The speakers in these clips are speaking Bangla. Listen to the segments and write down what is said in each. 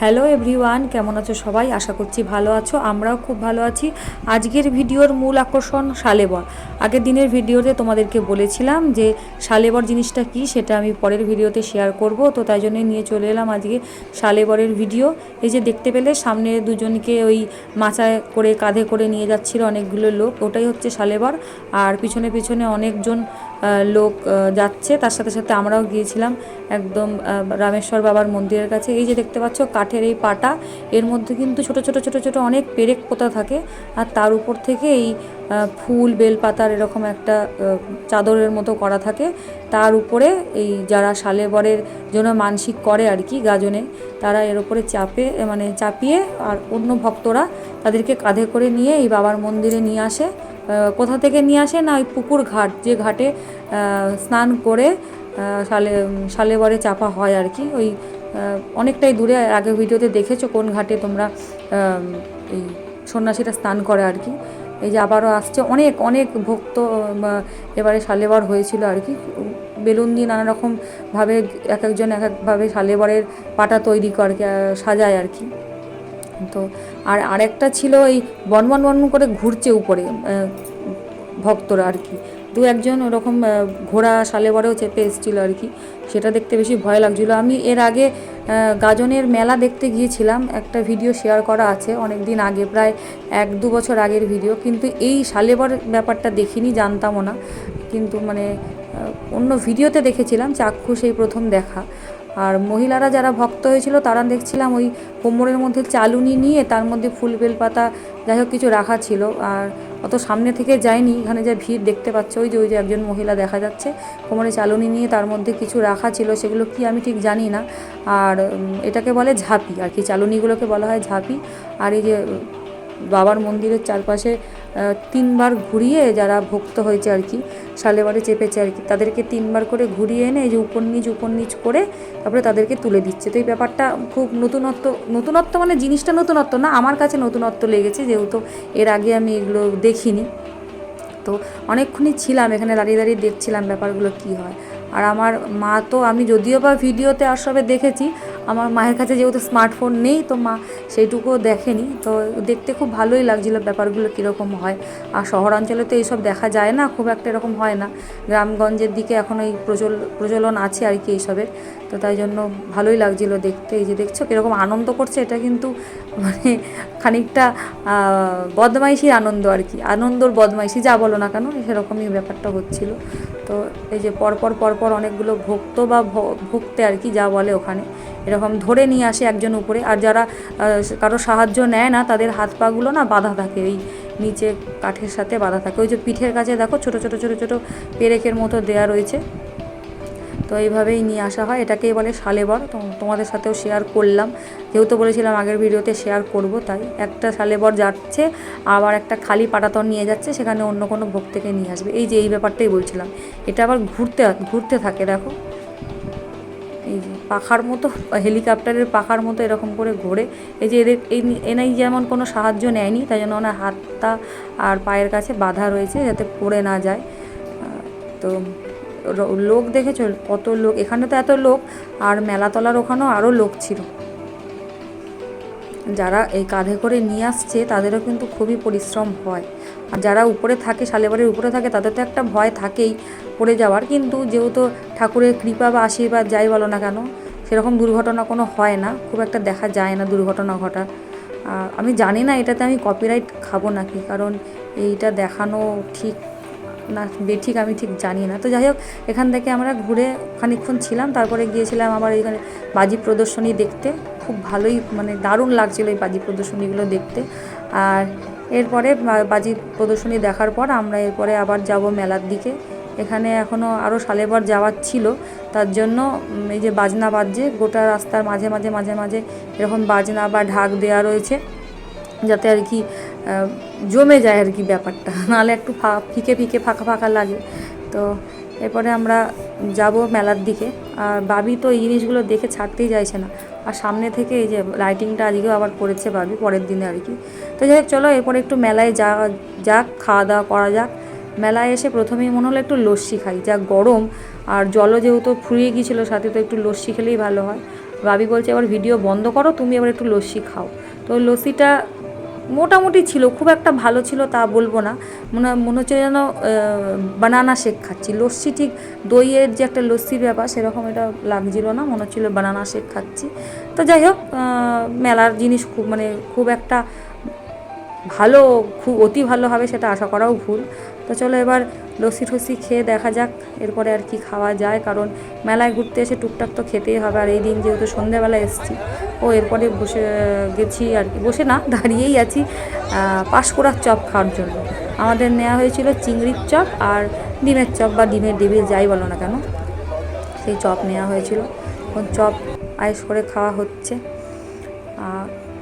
হ্যালো এভরিওয়ান, কেমন আছো সবাই? আশা করছি ভালো আছো, আমরাও খুব ভালো আছি। আজকের ভিডিওর মূল আকর্ষণ শালেবর। আগের দিনের ভিডিওতে তোমাদেরকে বলেছিলাম যে শালেবর জিনিসটা কি, সেটা আমি পরের ভিডিওতে শেয়ার করব। তো তাই জন্যই নিয়ে চলে এলাম আজকে শালেবরের ভিডিও। এই যে দেখতে পেলে, সামনে দুজনকে ওই মাচায় করে, কাঁধে করে নিয়ে যাচ্ছিল অনেকগুলো লোক। ওটাই হচ্ছে শালেবর। আর পিছনে পিছনে অনেকজন লোক যাচ্ছে। তার সাথে সাথে আমরাও গিয়েছিলাম একদম রামেশ্বর বাবার মন্দিরের কাছে। এই যে দেখতে পাচ্ছ কাঠের এই পাটা, এর মধ্যে কিন্তু ছোট ছোট ছোট ছোট অনেক পেরেক পোতা থাকে। আর তার উপর থেকে এই ফুল, বেলপাতার এরকম একটা চাদরের মতো করা থাকে। তার উপরে এই যারা শালেবরের জন্য মানসিক করে আর কি গাজনে, তারা এর উপরে চাপে মানে চাপিয়ে, আর অন্য ভক্তরা তাদেরকে কাঁধে করে নিয়ে এই বাবার মন্দিরে নিয়ে আসে। কোথা থেকে নিয়ে আসে না ওই পুকুর ঘাট, যে ঘাটে স্নান করে শালে শালেবরে চাপা হয় আর কি। ওই অনেকটাই দূরে আগে ভিডিওতে দেখেছ কোন ঘাটে তোমরা এই সন্ন্যাসীরা স্নান করে আর কি। এই যে আবারও আসছে, অনেক অনেক ভক্ত এবারে শালেবর হয়েছিল আর কি। বেলুন দিয়ে নানা রকমভাবে এক একজন এক একভাবে শালেবরের পাটা তৈরি করে সাজায় আর কি। তো আর আরেকটা ছিল এই বনবন বন করে ঘুরছে উপরে ভক্তরা আর কি। দু একজন ওরকম ঘোড়া শালেবরেও চেপে এসেছিল আর কি। সেটা দেখতে বেশি ভয় লাগছিল। আমি এর আগে গাজনের মেলা দেখতে গিয়েছিলাম। একটা ভিডিও শেয়ার করা আছে অনেক দিন আগে, প্রায় এক দু বছর আগের ভিডিও। কিন্তু এই শালেবর ব্যাপারটা দেখিনি, জানতামও না। কিন্তু মানে অন্য ভিডিওতে দেখেছিলাম, চাক্ষুষ এই প্রথম দেখা। আর মহিলারা যারা ভক্ত হয়েছিল, তারা দেখছিলাম ওই কোমরের মধ্যে চালুনি নিয়ে তার মধ্যে ফুল বেলপাতা, যাই হোক কিছু রাখা ছিল। আর অত সামনে থেকে যায়নি, এখানে যা ভিড় দেখতে পাচ্ছ, ওই যে ওই যে একজন মহিলা দেখা যাচ্ছে। কোমরে চালুনি নিয়ে তার মধ্যে কিছু রাখা ছিল, সেগুলো কি আমি ঠিক জানি না। আর এটাকে বলে ঝাঁপি, আর কি চালুনিগুলোকে বলা হয় ঝাঁপি। আর এই যে বাবার মন্দিরের চারপাশে তিনবার ঘুরিয়ে যারা ভক্ত হয়েছে আর কি শালেবারে চেপেছে আর কি, তাদেরকে তিনবার করে ঘুরিয়ে এনে এই যে উপর নিচ উপর নিচ করে তারপরে তাদেরকে তুলে দিচ্ছে। তো এই ব্যাপারটা খুব নতুনত্ব নতুনত্ব মানে জিনিসটা নতুনত্ব না, আমার কাছে নতুনত্ব লেগেছে যেহেতু এর আগে আমি এগুলো দেখিনি। তো অনেকক্ষণই ছিলাম, এখানে দাঁড়িয়ে দাঁড়িয়ে দেখছিলাম ব্যাপারগুলো কি হয়। আর আমার মা তো, আমি যদিও বা ভিডিওতে আর সবে দেখেছি, আমার মায়ের কাছে যেহেতু স্মার্টফোন নেই, তো মা সেইটুকুও দেখেনি। তো দেখতে খুব ভালোই লাগছিল ব্যাপারগুলো কীরকম হয়। আর শহরাঞ্চলে তো এইসব দেখা যায় না, খুব একটা এরকম হয় না। গ্রামগঞ্জের দিকে এখন এই প্রচল, প্রচলন আছে আর কি এইসবের। তো তাই জন্য ভালোই লাগছিল দেখতে। এই যে দেখছ কীরকম আনন্দ করছে, এটা কিন্তু মানে খানিকটা বদমাইশির আনন্দ আর কি। আনন্দর বদমাইশি, যা বলো না কেন, সেরকমই ব্যাপারটা হচ্ছিল। তো এই যে পরপর পরপর অনেকগুলো ভক্ত বা ভক্তে আর কি যা বলে ওখানে। এরকম ধরে নিয়ে আসে একজন উপরে। আর যারা কারও সাহায্য নেয় না, তাদের হাত পাগুলো না বাঁধা থাকে। ওই নিচে কাঠের সাথে বাঁধা থাকে। ওই যে পিঠের কাছে দেখো ছোটো ছোটো ছোটো ছোটো পেরেকের মতো দেয়া রয়েছে। তো এইভাবেই নিয়ে আসা হয়। এটাকেই বলে শালেবর। তোমাদের সাথেও শেয়ার করলাম। যেহেতু বলেছিলাম আগের ভিডিওতে শেয়ার করব, তাই একটা শালেবর যাচ্ছে, আবার একটা খালি পাটাতন নিয়ে যাচ্ছে, সেখানে অন্য কোনো ভোগ থেকে নিয়ে আসবে। এই যে এই ব্যাপারটাই বলছিলাম। এটা আবার ঘুরতে ঘুরতে থাকে, দেখো। এই যে পাখার মতো, হেলিকপ্টারের পাখার মতো এরকম করে ঘোরে। এই যে এদের, এই এনাই যেমন কোনো সাহায্য নেয়নি, তাই জন্য ওনার হাতটা আর পায়ের কাছে বাধা রয়েছে, যাতে পড়ে না যায়। তো লোক দেখেছ? কত লোক? এখানে তো এত লোক, আর মেলাতলার ওখানেও আরও লোক ছিল। যারা এই কাঁধে করে নিয়ে আসছে, তাদেরও কিন্তু খুবই পরিশ্রম হয়। আর যারা উপরে থাকে, শালেবাড়ির উপরে থাকে, তাদের তো একটা ভয় থাকেই পড়ে যাওয়ার। কিন্তু যেহেতু ঠাকুরের কৃপা বা আশীর্বাদ যাই বলো না কেন, সেরকম দুর্ঘটনা কোনো হয় না। খুব একটা দেখা যায় না দুর্ঘটনা ঘটা আমি জানি না এটাতে আমি কপিরাইট খাব নাকি, কারণ এইটা দেখানো ঠিক না বেঠিক আমি ঠিক জানি না। তো যাই হোক, এখান থেকে আমরা ঘুরে খানিকক্ষণ ছিলাম, তারপরে গিয়েছিলাম আবার এখানে বাজি প্রদর্শনী দেখতে। খুব ভালোই মানে দারুণ লাগছিল এই বাজি প্রদর্শনীগুলো দেখতে। আর এরপরে বাজি প্রদর্শনী দেখার পর আমরা এরপরে আবার যাব মেলার দিকে। এখানে এখনও আরও সালেবার যাওয়ার ছিল, তার জন্য এই যে বাজনা বাজছে, গোটা রাস্তার মাঝে মাঝে মাঝে মাঝে এরকম বাজনা বা ঢাক দেওয়া রয়েছে, যাতে আর কি জমে যায় আর কি ব্যাপারটা। নাহলে একটু ফিকে ফিকে, ফাঁকা ফাঁকা লাগে। তো এরপরে আমরা যাব মেলার দিকে। আর বাবি তো এই জিনিসগুলো দেখে ছাড়তেই চাইছে না। আর সামনে থেকে এই যে লাইটিংটা আজকেও আবার করেছে বাবি, পরের দিনে আর কি। তো যাই হোক, চলো এরপরে একটু মেলায় যা, যাক, খাওয়া দাওয়া করা যাক। মেলায় এসে প্রথমেই মনে হলো একটু লস্যি খাই। যা গরম, আর জলও যেহেতু ফুরিয়ে গিয়েছিল, সাথে তো একটু লস্যি খেলেই ভালো হয়। বাবি বলছে, এবার ভিডিও বন্ধ করো, তুমি এবার একটু লস্যি খাও। তো লস্যিটা মোটামুটি ছিল, খুব একটা ভালো ছিল তা বলব না। মনে মনে হচ্ছে যেন বানানা শেক খাচ্ছি। লস্যি ঠিক দইয়ের যে একটা লস্যির ব্যাপার, সেরকম এটা লাগছিল না, মনে হচ্ছিল বানানা শেক খাচ্ছি। তো যাই হোক মেলার জিনিস খুব মানে খুব একটা ভালো, খুব অতি ভালো হবে সেটা আশা করাও ভুল। তো চলো এবার লস্যি টস্যি খেয়ে দেখা যাক, এরপরে আর কি খাওয়া যায়। কারণ মেলায় ঘুরতে এসে টুকটাক তো খেতেই হবে। আর এই দিন যেহেতু সন্ধ্যেবেলা এসেছি, ও এরপরে বসে, গেছি আর কি। বসে না, দাঁড়িয়েই আছি পাঁশকুড়ার চপ খাওয়ার জন্য। আমাদের নেওয়া হয়েছিল চিংড়ির চপ আর ডিমের চপ বা ডিমের ডিবির যাই বলো না কেন, সেই চপ নেওয়া হয়েছিল। এখন চপ আয়েস করে খাওয়া হচ্ছে।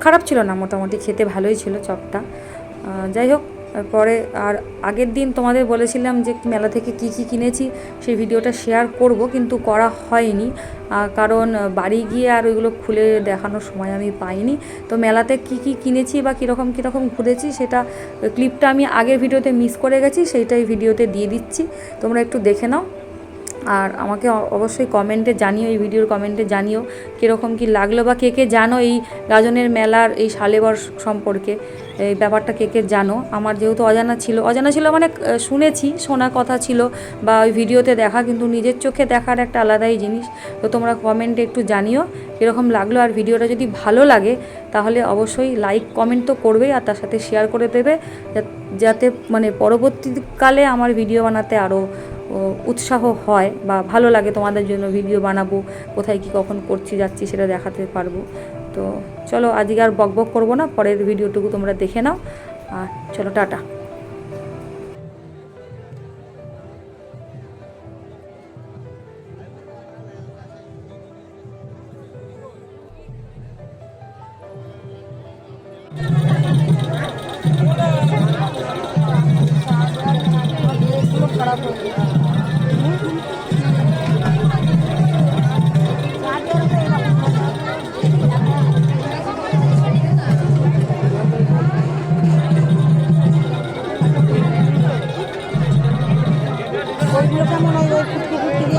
খারাপ ছিল না, মোটামুটি খেতে ভালোই ছিল চপটা। যাই হোক পরে আর আগের দিন তোমাদের বলেছিলাম যে মেলা থেকে কি কি কিনেছি, সেই ভিডিওটা শেয়ার করব, কিন্তু করা হয়নি। কারণ বাড়ি গিয়ে আর ওইগুলো খুলে দেখানোর সময় আমি পাইনি। তো মেলাতে কি কি কিনেছি বা কীরকম কীরকম ঘুরেছি সেটা ক্লিপটা আমি আগের ভিডিওতে মিস করে গেছি, সেইটাই ভিডিওতে দিয়ে দিচ্ছি। তোমরা একটু দেখে নাও। আর আমাকে অবশ্যই কমেন্টে জানিও, এই ভিডিওর কমেন্টে জানিও কীরকম কি লাগল বা কে কে জানো এই গাজনের মেলার এই শালেবর সম্পর্কে, এই ব্যাপারটা কে কে জানো? আমার যেহেতু অজানা ছিল অজানা ছিল মানে শুনেছি, শোনা কথা ছিল বা ওই ভিডিওতে দেখা, কিন্তু নিজের চোখে দেখার একটা আলাদাই জিনিস। তো তোমরা কমেন্টে একটু জানিও কীরকম লাগল আর ভিডিওটা যদি ভালো লাগে, তাহলে অবশ্যই লাইক কমেন্ট তো করবেই আর তার সাথে শেয়ার করে দেবে। যাতে মানে পরবর্তীকালে আমার ভিডিও বানাতে আরও উৎসাহ হয় বা ভালো লাগে তোমাদের জন্য ভিডিও বানাবো, কোথায় কি কখন করছি, যাচ্ছি সেটা দেখাতে পারব। তো চলো আজকে আর বক বক করব না, পরের ভিডিওটুকু তোমরা দেখে নাও। আর চলো টাটা।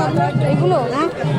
ফুটকি